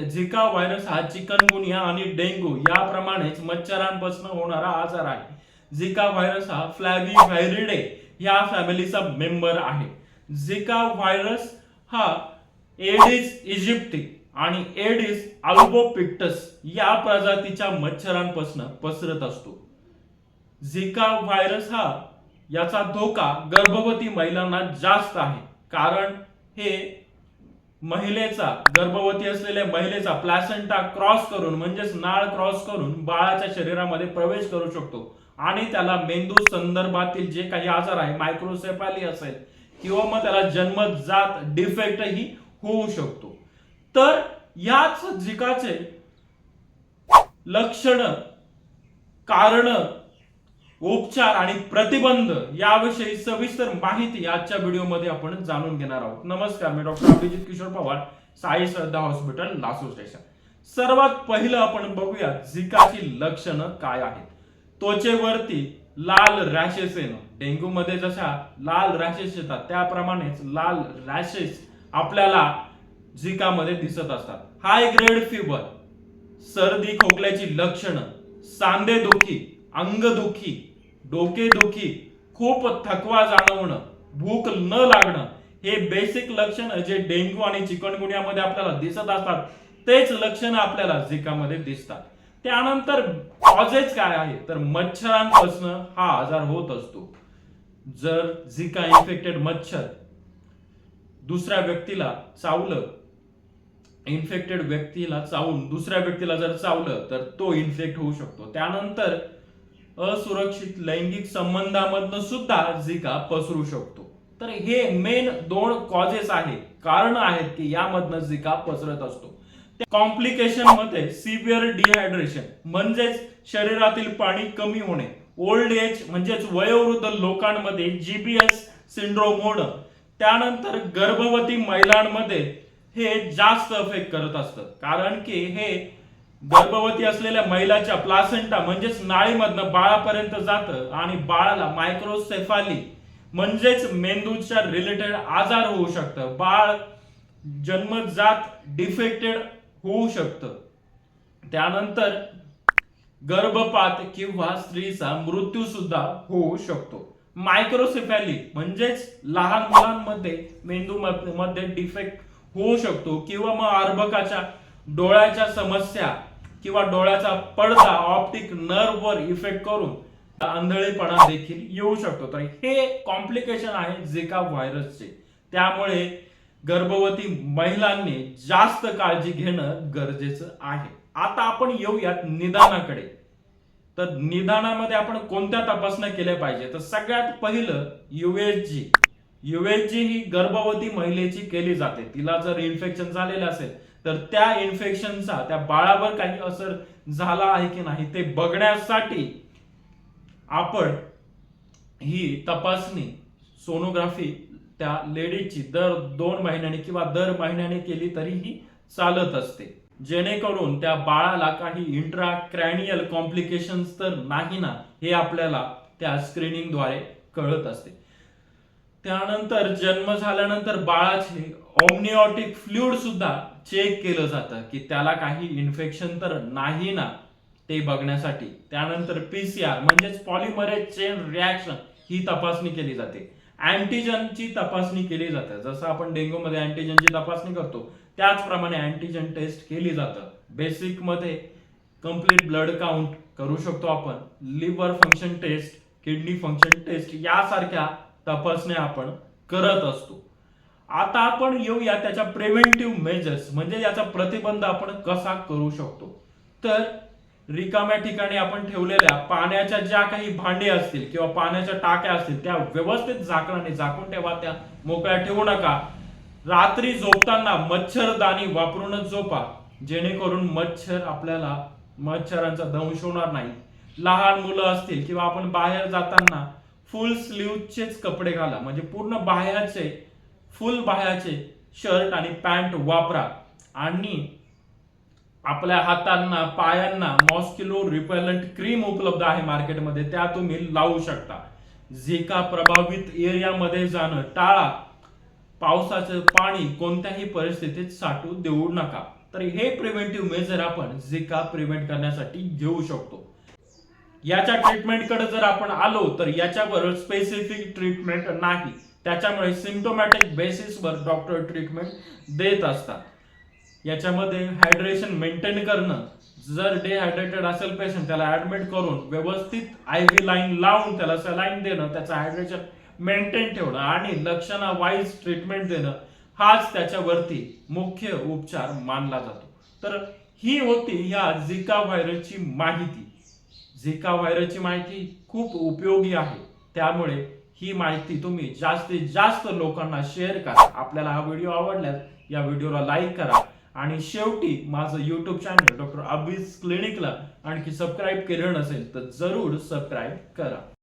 झिका virus हा chikungunya आणि dengue याप्रमाणेच मच्छरांपासून होणारा आजार आहे. झिका व्हायरस हा फ्लॅव्ही व्हायरिडे या फॅमिलीचा मेंबर आहे. झिका व्हायरस हा एडिस इजिप्टी आणि एडिस अल्बोपिक्टस या प्रजातीच्या मच्छरांपासून पसरत असतो. झिका व्हायरस हा याचा धोका गर्भवती महिलांना जास्त आहे. कारण हे महिलेचा गर्भवती असलेल्या महिलेचा प्लॅसेंटा क्रॉस करून म्हणजेच नाळ क्रॉस करून बाळाच्या शरीरामध्ये प्रवेश करू शकतो. आणि त्याला मेंदू संदर्भातील जे काही आजार आहे मायक्रोसेफाली असेल किंवा मग त्याला जन्मजात डिफेक्टही होऊ शकतो. तर याच झिकाचे लक्षण कारण उपचार आणि प्रतिबंध याविषयी सविस्तर माहिती आजच्या व्हिडिओमध्ये आपण जाणून घेणार आहोत. नमस्कार मी doctor Abhijit Kishor Pawar Sai Shraddha hospital Lasur station. सर्वात पहिलं आपण बघूया झिकाची लक्षणं काय आहेत. त्वचेवरती लाल रॅशेस येणं. डेंग्यू मध्ये जशा लाल रॅशेस येतात त्याप्रमाणेच लाल रॅशेस आपल्याला झिकामध्ये दिसत असतात. हाय ग्रेड फिवर सर्दी खोकल्याची लक्षणं सांधेदुखी अंगदुखी डोकेदुखी खूप थकवा जाणवणं भूक न लागणं हे बेसिक लक्षण जे डेंग्यू आणि चिकनगुन्यामध्ये आपल्याला दिसत असतात तेच लक्षणं आपल्याला झिकामध्ये दिसतात. त्यानंतर कॉजेस काय आहे तर मच्छरांपासून हा आजार होत असतो. जर झिका इन्फेक्टेड मच्छर दुसऱ्या व्यक्तीला चावलं इन्फेक्टेड व्यक्तीला चावून दुसऱ्या व्यक्तीला जर चावलं तर तो इन्फेक्ट होऊ शकतो. त्यानंतर असुरक्षित लैंगिक संबंधामधनं सुद्धा झिका पसरू शकतो. तर हे मेन दोन कॉजेस आहे कारण आहेत की यामधनं झिका पसरत असतो. कॉम्प्लिकेशनमध्ये सिव्हिअर डिहायड्रेशन म्हणजेच शरीरातील पाणी कमी होणे ओल्ड एज म्हणजेच वयोवृद्ध लोकांमध्ये जीबीएस सिंड्रोम होणं त्यानंतर गर्भवती महिलांमध्ये हे जास्त अफेक्ट करत असतं. कारण की हे गर्भवती असलेल्या महिलाच्या प्लासेंटा म्हणजेच नाळीमधनं बाळापर्यंत जातं आणि बाळाला मायक्रोसेफाली म्हणजेच मेंदूच्या रिलेटेड आजार होऊ शकतं. बाळ जन्मजात डिफेक्टेड होऊ शकतं. त्यानंतर गर्भपात किंवा स्त्रीचा मृत्यू सुद्धा होऊ शकतो. मायक्रोसेफॅली म्हणजेच लहान मुलांमध्ये मेंदू मध्ये डिफेक्ट होऊ शकतो किंवा मग अर्भकाच्या डोळ्याच्या समस्या किंवा डोळ्याचा पडदा ऑप्टिक नर्व वर इफेक्ट करून आंधळेपणा देखील येऊ शकतो. तर हे कॉम्प्लिकेशन आहे झिका व्हायरसचे त्यामुळे गर्भवती महिलांनी जास्त काळजी घेणं गरजेचं आहे. आता आपण येऊयात निदानाकडे. तर निदानामध्ये आपण कोणत्या तपासण्या केल्या पाहिजे? तर सगळ्यात पहिलं युएसजी युएसजी ही गर्भवती महिलेची केली जाते. तिला जर इन्फेक्शन झालेलं असेल तर त्या इन्फेक्शनचा त्या बाळावर काही असर झाला आहे की नाही ते बघण्यासाठी आपण ही तपासणी सोनोग्राफी त्या लेडीची दर दोन महिन्याने किंवा दर महिन्याने केली तरीही चालत असते. जेणेकरून त्या बाळाला काही इंट्रा क्रॅनियल कॉम्प्लिकेशन्स तर नाही ना हे आपल्याला त्या स्क्रीनिंगद्वारे कळत असते. त्यानंतर जन्म झाल्यानंतर बाळाचे ऑमनिओटिक फ्लुइड सुद्धा चेक केलं जातं की त्याला काही इन्फेक्शन तर नाही ना ते बघण्यासाठी. त्यानंतर पीसीआर म्हणजेच पॉलिमरेज चेन रिॲक्शन ही तपासणी केली जाते. अँटीजनची तपासणी केली जाते. जसं आपण डेंग्यू मध्ये अँटीजनची तपासणी करतो त्याचप्रमाणे अँटीजन टेस्ट केली जातं. बेसिकमध्ये कंप्लीट ब्लड काउंट करू शकतो आपण. Liver function test kidney function test यासारख्या तपासण्या आपण करत असतो. आता आपण येऊया त्याच्या प्रिव्हेंटिव्ह मेजर्स म्हणजे याचा प्रतिबंध आपण कसा करू शकतो? तर रिकाम्या ठिकाणी आपण ठेवलेल्या पाण्याच्या ज्या काही भांडी असतील किंवा पाण्याच्या टाक्या असतील त्या व्यवस्थित झाकणाने झाकून ठेवा त्या मोकळ्या ठेवू नका. रात्री झोपताना मच्छरदाणी वापरूनच झोपा जेणेकरून मच्छर आपल्याला मच्छरांचा दंश होणार नाही. लहान मुलं असतील किंवा आपण बाहेर जाताना फुल स्लीवचेच कपडे घाला. म्हणजे पूर्ण बाह्याचे फुल बाह्याचे शर्ट आणि पॅन्ट वापरा. आणि आपल्या हातांना पायांना मॉस्किलो रिपेलंट क्रीम उपलब्ध आहे मार्केटमध्ये. त्या तुम्ही लावू शकता. झिका प्रभावित एरियामध्ये जाणं टाळा. पावसाचं पाणी कोणत्याही परिस्थितीत साठू देऊ नका. तर हे प्रिव्हेंटिव्ह मेजर आपण झिका प्रिव्हेंट करण्यासाठी घेऊ शकतो. याच्या ट्रीटमेंटकडे जर आपण आलो तर याच्यावर स्पेसिफिक ट्रीटमेंट नाही. त्याच्यामुळे सिम्टोमॅटिक बेसिसवर डॉक्टर ट्रीटमेंट देत असतात. याच्यामध्ये हायड्रेशन मेंटेन करणं जर डिहायड्रेटेड असेल पेशंट त्याला ऍडमिट करून व्यवस्थित आय व्ही लाईन लावून त्याला सलाईन देणं त्याचं हायड्रेशन मेंटेन ठेवणं आणि लक्षणा वाईज ट्रीटमेंट देणं हाच त्याच्यावरती मुख्य उपचार मानला जातो. तर ही होती ह्या झिका व्हायरसची माहिती. झिका व्हायरसची माहिती खूप उपयोगी आहे. त्यामुळे ही माहिती तुम्ही जास्तीत जास्त लोकांना शेअर करा. आपल्याला हा व्हिडिओ आवडल्यास या व्हिडिओला लाईक करा. आणि शेवटी माझं यूट्यूब चॅनल डॉक्टर अभिज क्लिनिकला आणखी सबस्क्राईब केलं नसेल तर जरूर सबस्क्राईब करा.